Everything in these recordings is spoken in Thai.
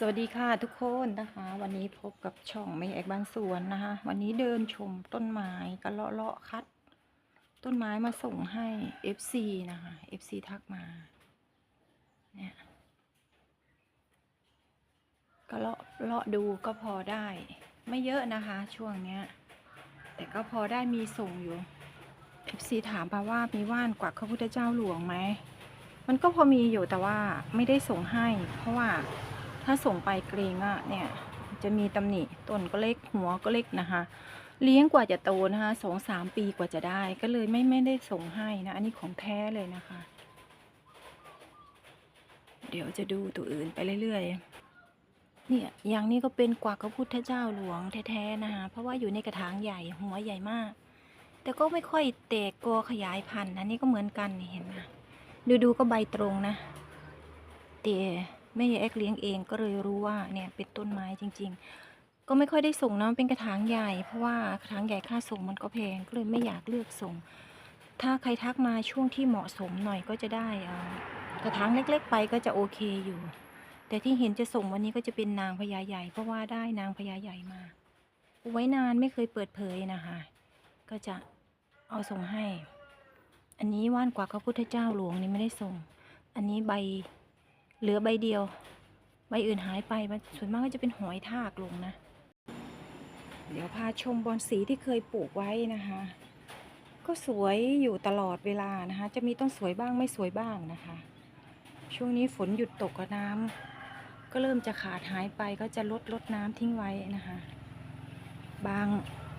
สวัสดีค่ะทุกคนนะคะ วันนี้พบกับช่องไม่แอกบ้านสวนนะคะ วันนี้เดินชมต้นไม้กันเลาะเลาะคัด ต้นไม้มาส่งให้ FC นะคะ FC ทักมาเนี่ยก็เลาะเลาะดูก็พอได้ ไม่เยอะนะคะช่วงเนี้ย แต่ก็พอได้มีส่งอยู่ FC ถามมาว่ามีว่านกวักพระพุทธเจ้าหลวงไหมมันก็พอมีอยู่แต่ว่าไม่ได้ส่งให้ เพราะว่า ถ้าส่งไปเกรงอะเนี่ยจะมีตำหนิต้นก็เล็กหัวก็เล็กนะคะ เลี้ยงกว่าจะโตนะคะสองสามปีกว่าจะได้ก็เลยไม่ไม่ได้ส่งให้นะ อันนี้ของแท้เลยนะคะ เดี๋ยวจะดูตัวอื่นไปเรื่อยๆ เนี่ยอย่างนี้ก็เป็นกวักพระพุทธเจ้าหลวงแท้ๆนะคะเพราะว่าอยู่ในกระถางใหญ่หัวใหญ่มาก แต่ก็ไม่ค่อยแตกกอขยายพันธุ์อันนี้ก็เหมือนกันเห็นไหมดูดูๆก็ใบตรงนะแต่ แม่ยายแอกเลี้ยงเองก็เลยรู้ว่าเนี่ยเป็นต้นไม้จริง ๆ ก็ไม่ค่อยได้ส่งนะมันเป็นกระถางใหญ่ เพราะว่ากระถางใหญ่ค่าส่งมันก็แพงก็เลยไม่อยากเลือกส่ง ถ้าใครทักมาช่วงที่เหมาะสมหน่อยก็จะได้กระถางเล็ก ๆ ไปก็จะโอเคอยู่ แต่ที่เห็นจะส่งวันนี้ก็จะเป็นนางพญาใหญ่เพราะว่าได้นางพญาใหญ่มาไว้นานไม่เคยเปิดเผยนะคะ ก็จะเอาส่งให้ อันนี้ว่านกว่าพระพุทธเจ้าหลวงนี่ไม่ได้ส่ง อันนี้ใบ เหลือใบเดียว ใบอื่นหายไปมันส่วนมากก็จะเป็นหอยทากลงนะ เดี๋ยวพาชมบอนสีที่เคยปลูกไว้นะคะ ก็สวยอยู่ตลอดเวลานะคะ จะมีต้นสวยบ้างไม่สวยบ้างนะคะ ช่วงนี้ฝนหยุดตกกับน้ำก็เริ่มจะขาดหายไปก็จะลดลดน้ำทิ้งไว้นะคะ บาง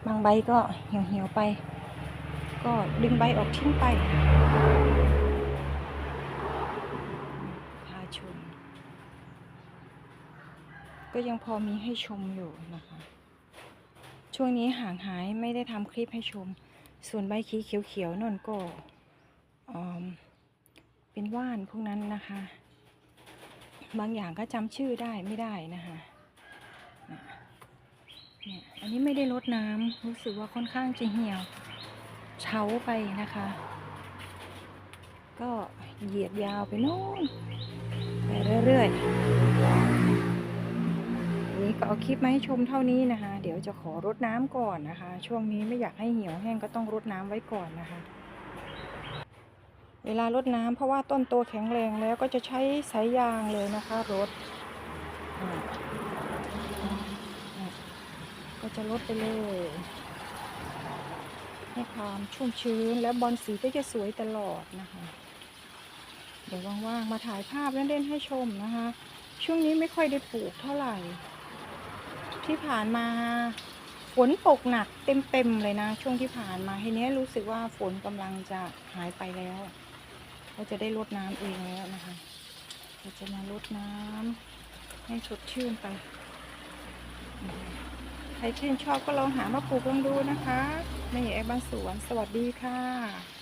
บางใบก็เหี่ยวเหี่ยวไป ก็ดึงใบออกทิ้งไป พาชม ก็ยังพอมีให้ชมอยู่นะคะ ช่วงนี้ห่างหายไม่ได้ทำคลิปให้ชม ส่วนใบขีเขียวๆนั่นก็อืมเป็นว่านพวกนั้นนะคะ บางอย่างก็จำชื่อได้ไม่ได้นะคะเนี่ยอันนี้ไม่ได้ลดน้ำรู้สึกว่าค่อนข้างจะเหี่ยวเช้าไปนะคะ ก็เหยียดยาวไปโน่นไปเรื่อยๆ นนี้ก็เอาคลิปมาให้ชมเท่านี้นะคะ เดี๋ยวจะขอรดน้ำก่อนนะคะ ช่วงนี้ไม่อยากให้เหี่ยวแห้งก็ต้องรดน้ำไว้ก่อนนะคะ เวลารดน้ำเพราะว่าต้นโตแข็งแรงแล้วก็จะใช้สายยางเลยนะคะรดก็จะรดไปเลยให้ความชุ่มชื้นและบอลสีก็จะสวยตลอดนะคะ เดี๋ยวว่างๆมาถ่ายภาพเล่นๆให้ชมนะคะ ช่วงนี้ไม่ค่อยได้ปลูกเท่าไหร่ ที่ผ่านมาฝนตกหนักเต็มๆเลยนะ ช่วงที่ผ่านมาทีนี้รู้สึกว่าฝนกำลังจะหายไปแล้ว เราจะได้รดน้ำเองแล้วนะคะเราจะมารดน้ำให้สดชื่นไป ใครชื่นชอบก็ลองหามาปลูกลองดูนะคะแม่ใหญ่แอกบ้านสวน สวัสดีค่ะ